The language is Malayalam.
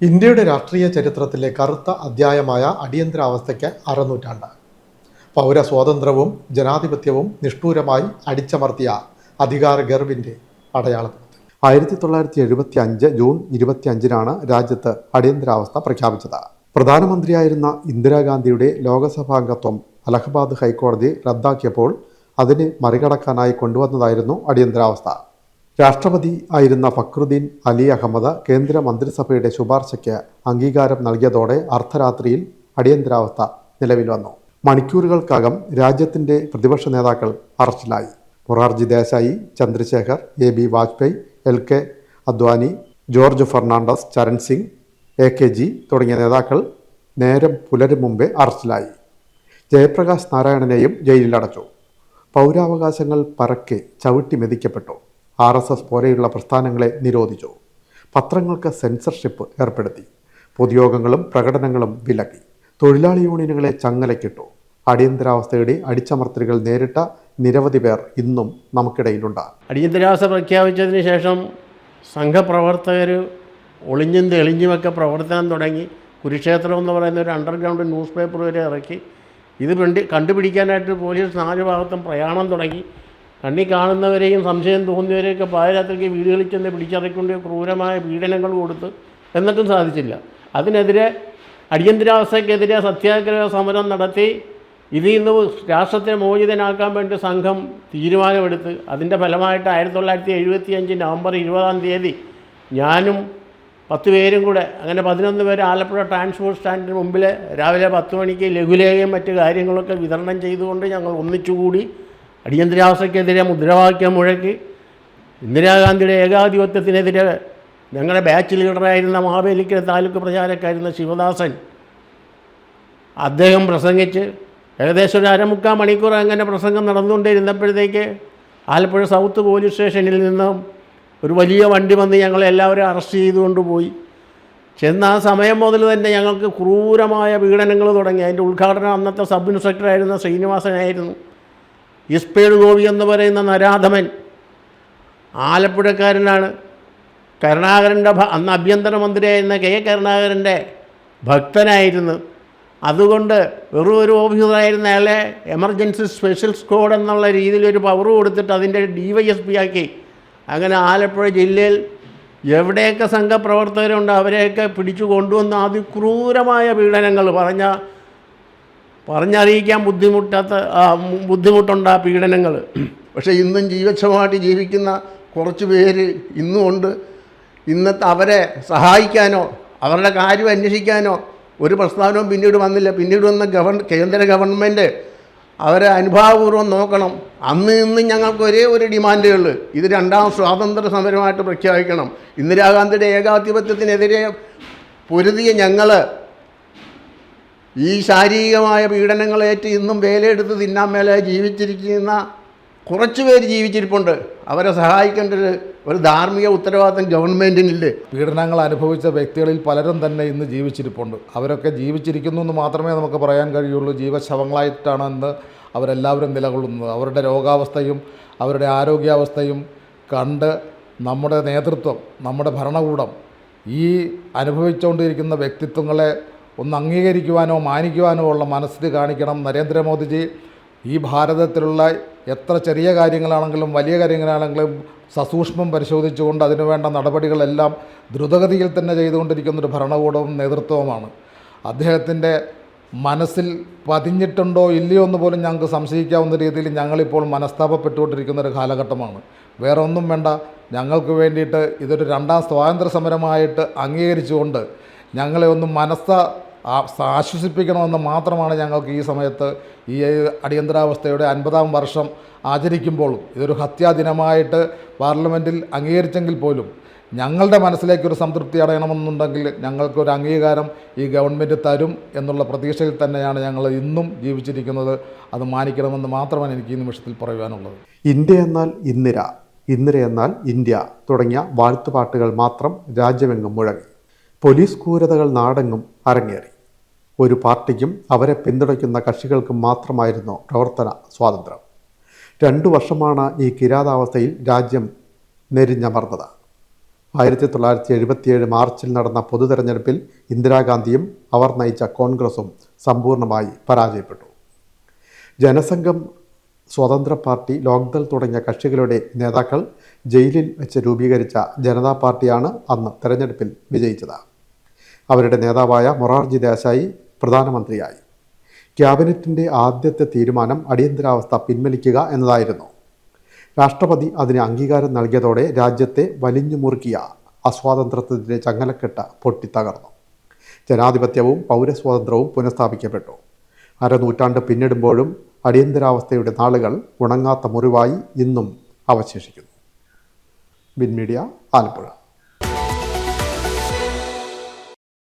ഇന്ത്യയുടെ രാഷ്ട്രീയ ചരിത്രത്തിലെ കറുത്ത അധ്യായമായ അടിയന്തരാവസ്ഥയ്ക്ക് അറുന്നൂറ്റാണ്ട് പൗര സ്വാതന്ത്ര്യവും ജനാധിപത്യവും നിഷ്ഠൂരമായി അടിച്ചമർത്തിയ അധികാര ഗർവിന്റെ അടയാളം ആയിരത്തി തൊള്ളായിരത്തി എഴുപത്തി അഞ്ച് ജൂൺ ഇരുപത്തി അഞ്ചിനാണ് രാജ്യത്ത് അടിയന്തരാവസ്ഥ പ്രഖ്യാപിച്ചത്. പ്രധാനമന്ത്രിയായിരുന്ന ഇന്ദിരാഗാന്ധിയുടെ ലോകസഭാംഗത്വം അലഹബാദ് ഹൈക്കോടതി റദ്ദാക്കിയപ്പോൾ അതിനെ മറികടക്കാനായി കൊണ്ടുവന്നതായിരുന്നു അടിയന്തരാവസ്ഥ. രാഷ്ട്രപതി ആയിരുന്ന ഫക്രുദ്ദീൻ അലി അഹമ്മദ് കേന്ദ്ര മന്ത്രിസഭയുടെ ശുപാർശയ്ക്ക് അംഗീകാരം നൽകിയതോടെ അർദ്ധരാത്രിയിൽ അടിയന്തരാവസ്ഥ നിലവിൽ വന്നു. മണിക്കൂറുകൾക്കകം രാജ്യത്തിന്റെ പ്രതിപക്ഷ നേതാക്കൾ അറസ്റ്റിലായി. Morarji Desai Chandrashekhar A B Vajpayee L K Advani George Fernandes Charan Singh A K G തുടങ്ങിയ നേതാക്കൾ നേരം പുലരും മുമ്പേ അറസ്റ്റിലായി. ജയപ്രകാശ് നാരായണനെയും ജയിലിലടച്ചു. പൗരാവകാശങ്ങൾ പരക്കെ ചവിട്ടി മെതിക്കപ്പെട്ടു. ആർ എസ് എസ് പോലെയുള്ള പ്രസ്ഥാനങ്ങളെ നിരോധിച്ചു. പത്രങ്ങൾക്ക് സെൻസർഷിപ്പ് ഏർപ്പെടുത്തി. പൊതുയോഗങ്ങളും പ്രകടനങ്ങളും വിലക്കി. തൊഴിലാളി യൂണിയനുകളെ ചങ്ങലക്കിട്ടു. അടിയന്തരാവസ്ഥയുടെ അടിച്ചമർത്തലുകൾ നേരിട്ട നിരവധി പേർ ഇന്നും നമുക്കിടയിലുണ്ട്. അടിയന്തരാവസ്ഥ പ്രഖ്യാപിച്ചതിന് ശേഷം സംഘപ്രവർത്തകർ ഒളിഞ്ഞും തെളിഞ്ഞുമൊക്കെ പ്രവർത്തനം തുടങ്ങി. കുരുക്ഷേത്രം എന്ന് പറയുന്ന ഒരു അണ്ടർഗ്രൗണ്ട് ന്യൂസ് പേപ്പർ വരെ ഇറക്കി. ഇത് കണ്ടി കണ്ടുപിടിക്കാനായിട്ട് പോലീസ് നാല് ഭാഗത്തും പ്രയാണം തുടങ്ങി. കണ്ണി കാണുന്നവരെയും സംശയം തോന്നിയവരെയൊക്കെ പാതിരാത്രിക്ക് വീടുകളിൽ ചെന്ന് പിടിച്ചറിക്കൊണ്ട് ക്രൂരമായ പീഡനങ്ങൾ കൊടുത്ത് എന്നിട്ടും സാധിച്ചില്ല. അതിനെതിരെ അടിയന്തരാവസ്ഥയ്ക്കെതിരെ സത്യാഗ്രഹ സമരം നടത്തി ഇതിൽ നിന്ന് രാഷ്ട്രത്തെ മോചിതനാക്കാൻ വേണ്ടി സംഘം തീരുമാനമെടുത്ത് അതിന്റെ ഫലമായിട്ട് ആയിരത്തി തൊള്ളായിരത്തി എഴുപത്തി അഞ്ച് നവംബർ ഇരുപതാം തീയതി ഞാനും പത്ത് പേരും കൂടെ അങ്ങനെ പതിനൊന്ന് പേര് ആലപ്പുഴ ട്രാൻസ്പോർട്ട് സ്റ്റാൻഡിന് മുമ്പിൽ രാവിലെ പത്ത് മണിക്ക് ലഘുലേഖയും മറ്റ് കാര്യങ്ങളൊക്കെ വിതരണം ചെയ്തുകൊണ്ട് ഞങ്ങൾ ഒന്നിച്ചുകൂടി അടിയന്തരാവസ്ഥയ്ക്കെതിരെ മുദ്രാവാക്യം മുഴക്കി ഇന്ദിരാഗാന്ധിയുടെ ഏകാധിപത്യത്തിനെതിരെ ഞങ്ങളുടെ ബാച്ച് ലീഡറായിരുന്ന മാവേലിക്കര താലൂക്ക് പ്രചാരക്കായിരുന്ന ശിവദാസൻ അദ്ദേഹം പ്രസംഗിച്ച് ഏകദേശം ഒരു അരമുക്കാൽ മണിക്കൂർ അങ്ങനെ പ്രസംഗം നടന്നുകൊണ്ടിരുന്നപ്പോഴത്തേക്ക് ആലപ്പുഴ സൗത്ത് പോലീസ് സ്റ്റേഷനിൽ നിന്നും ഒരു വലിയ വണ്ടി വന്ന് ഞങ്ങളെ എല്ലാവരും അറസ്റ്റ് ചെയ്തുകൊണ്ട് പോയി. ചെന്ന ആ സമയം മുതൽ തന്നെ ഞങ്ങൾക്ക് ക്രൂരമായ പീഡനങ്ങൾ തുടങ്ങി. അതിന്റെ ഉദ്ഘാടനം അന്നത്തെ സബ് ഇൻസ്പെക്ടറായിരുന്ന ശ്രീനിവാസനായിരുന്നു. ഇസ്പേഡ് ഗോപി എന്ന് പറയുന്ന നരാധമൻ ആലപ്പുഴക്കാരനാണ്. കരുണാകരന്റെ അന്ന് ആഭ്യന്തരമന്ത്രിയായിരുന്ന കെ. കരുണാകരന്റെ ഭക്തനായിരുന്നു. അതുകൊണ്ട് വെറും ഒരു ഓഫീസറായിരുന്ന അയാളെ എമർജൻസി സ്പെഷ്യൽ സ്ക്വാഡ് എന്നുള്ള രീതിയിൽ ഒരു പവർ കൊടുത്തിട്ട് അതിന്റെ ഡി വൈ എസ് പി ആക്കി. അങ്ങനെ ആലപ്പുഴ ജില്ലയിൽ എവിടെയൊക്കെ സംഘപ്രവർത്തകരുണ്ട് അവരെയൊക്കെ പിടിച്ചു കൊണ്ടുവന്ന് അതിക്രൂരമായ പീഡനങ്ങൾ പറഞ്ഞ പറഞ്ഞറിയിക്കാൻ ബുദ്ധിമുട്ടാത്ത ബുദ്ധിമുട്ടുണ്ട് ആ പീഡനങ്ങൾ. പക്ഷേ ഇന്നും ജീവച്ഛമായിട്ട് ജീവിക്കുന്ന കുറച്ച് പേര് ഇന്നും ഉണ്ട് ഇന്നത്തെ അവരെ സഹായിക്കാനോ അവരുടെ കാര്യം അന്വേഷിക്കാനോ ഒരു പ്രസ്താവനവും പിന്നീട് വന്നില്ല. പിന്നീട് വന്ന ഗവൺ കേന്ദ്ര ഗവൺമെന്റ് അവരെ അനുഭാവപൂർവം നോക്കണം. അന്ന് ഇന്നും ഞങ്ങൾക്ക് ഒരേ ഒരു ഡിമാൻഡേ ഉള്ളൂ. ഇത് രണ്ടാം സ്വാതന്ത്ര്യ സമരമായിട്ട് പ്രഖ്യാപിക്കണം. ഇന്ദിരാഗാന്ധിയുടെ ഏകാധിപത്യത്തിനെതിരെ പൊരുതിയ ഞങ്ങൾ ഈ ശാരീരികമായ പീഡനങ്ങളേറ്റ് ഇന്നും വേലയെടുത്ത് തിന്നാൻ മേലെ ജീവിച്ചിരിക്കുന്ന കുറച്ച് പേര് ജീവിച്ചിരിപ്പുണ്ട്. അവരെ സഹായിക്കേണ്ട ഒരു ഒരു ധാർമ്മിക ഉത്തരവാദിത്തം ഗവൺമെന്റിനില്ലേ പീഡനങ്ങൾ അനുഭവിച്ച വ്യക്തികളിൽ പലരും തന്നെ ഇന്ന് ജീവിച്ചിരിപ്പുണ്ട്. അവരൊക്കെ ജീവിച്ചിരിക്കുന്നു എന്ന് മാത്രമേ നമുക്ക് പറയാൻ കഴിയുള്ളൂ. ജീവശവങ്ങളായിട്ടാണ് ഇന്ന് അവരെല്ലാവരും നിലകൊള്ളുന്നത്. അവരുടെ രോഗാവസ്ഥയും അവരുടെ ആരോഗ്യാവസ്ഥയും കണ്ട് നമ്മുടെ നേതൃത്വം നമ്മുടെ ഭരണകൂടം ഈ അനുഭവിച്ചുകൊണ്ടിരിക്കുന്ന വ്യക്തിത്വങ്ങളെ ഒന്ന് അംഗീകരിക്കുവാനോ മാനിക്കുവാനോ ഉള്ള മനസ്സിൽ കാണിക്കണം. നരേന്ദ്രമോദിജി ഈ ഭാരതത്തിലുള്ള എത്ര ചെറിയ കാര്യങ്ങളാണെങ്കിലും വലിയ കാര്യങ്ങളാണെങ്കിലും സസൂക്ഷ്മം പരിശോധിച്ചുകൊണ്ട് അതിനുവേണ്ട നടപടികളെല്ലാം ദ്രുതഗതിയിൽ തന്നെ ചെയ്തുകൊണ്ടിരിക്കുന്നൊരു ഭരണകൂടവും നേതൃത്വവുമാണ്. അദ്ദേഹത്തിന്റെ മനസ്സിൽ പതിഞ്ഞിട്ടുണ്ടോ ഇല്ലയോ എന്ന് പോലും ഞങ്ങൾക്ക് സംശയിക്കാവുന്ന രീതിയിൽ ഞങ്ങളിപ്പോൾ മനസ്താപപ്പെട്ടുകൊണ്ടിരിക്കുന്ന ഒരു കാലഘട്ടമാണ്. വേറെ ഒന്നും വേണ്ട. ഞങ്ങൾക്ക് വേണ്ടിയിട്ട് ഇതൊരു രണ്ടാം സ്വാതന്ത്ര്യ സമരമായിട്ട് അംഗീകരിച്ചുകൊണ്ട് ഞങ്ങളെ ഒന്ന് മനസ്സ ആശ്വസിപ്പിക്കണമെന്ന് മാത്രമാണ് ഞങ്ങൾക്ക് ഈ സമയത്ത് ഈ അടിയന്തരാവസ്ഥയുടെ അൻപതാം വർഷം ആചരിക്കുമ്പോഴും ഇതൊരു ഹത്യാദിനമായിട്ട് പാർലമെന്റിൽ അംഗീകരിച്ചെങ്കിൽ പോലും ഞങ്ങളുടെ മനസ്സിലേക്കൊരു സംതൃപ്തി അടയണമെന്നുണ്ടെങ്കിൽ ഞങ്ങൾക്കൊരു അംഗീകാരം ഈ ഗവൺമെന്റ് തരും എന്നുള്ള പ്രതീക്ഷയിൽ തന്നെയാണ് ഞങ്ങൾ ഇന്നും ജീവിച്ചിരിക്കുന്നത്. അത് മാനിക്കണമെന്ന് മാത്രമാണ് എനിക്ക് ഈ നിമിഷത്തിൽ പറയുവാനുള്ളത്. ഇന്ത്യ എന്നാൽ ഇന്ദിര ഇന്ദിര എന്നാൽ ഇന്ത്യ തുടങ്ങിയ വാഴ്ത്തുപാട്ടുകൾ മാത്രം രാജ്യമെങ്ങും മുഴങ്ങി. പോലീസ് ക്രൂരതകൾ നാടെങ്ങും അരങ്ങേറി. ഒരു പാർട്ടിക്കും അവരെ പിന്തുണയ്ക്കുന്ന കക്ഷികൾക്കും മാത്രമായിരുന്നു പ്രവർത്തന സ്വാതന്ത്ര്യം. രണ്ടു വർഷമാണ് ഈ കിരാതാവസ്ഥയിൽ രാജ്യം നെരിഞ്ഞമർന്നത്. ആയിരത്തി തൊള്ളായിരത്തി എഴുപത്തിയേഴ് മാർച്ചിൽ നടന്ന പൊതുതെരഞ്ഞെടുപ്പിൽ ഇന്ദിരാഗാന്ധിയും അവർ നയിച്ച കോൺഗ്രസും സമ്പൂർണമായി പരാജയപ്പെട്ടു. ജനസംഘം സ്വതന്ത്ര പാർട്ടി ലോക്ദൾ തുടങ്ങിയ കക്ഷികളുടെ നേതാക്കൾ ജയിലിൽ വെച്ച് രൂപീകരിച്ച ജനതാ പാർട്ടിയാണ് അന്ന് തെരഞ്ഞെടുപ്പിൽ വിജയിച്ചത്. അവരുടെ നേതാവായ മൊറാർജി ദേശായി പ്രധാനമന്ത്രിയായി. ക്യാബിനറ്റിന്റെ ആദ്യത്തെ തീരുമാനം അടിയന്തരാവസ്ഥ പിൻവലിക്കുക എന്നതായിരുന്നു. രാഷ്ട്രപതി അതിന് അംഗീകാരം നൽകിയതോടെ രാജ്യത്തെ വലിഞ്ഞു മുറുക്കിയ അസ്വാതന്ത്ര്യത്തിന്റെ ചങ്ങലക്കെട്ട് പൊട്ടിത്തകർന്നു. ജനാധിപത്യവും പൗരസ്വാതന്ത്ര്യവും പുനഃസ്ഥാപിക്കപ്പെട്ടു. അരനൂറ്റാണ്ട് പിന്നിടുമ്പോഴും അടിയന്തരാവസ്ഥയുടെ നാളുകൾ ഉണങ്ങാത്ത മുറിവായി ഇന്നും അവശേഷിക്കുന്നു. ബിൻ മീഡിയ ആലപ്പുഴ.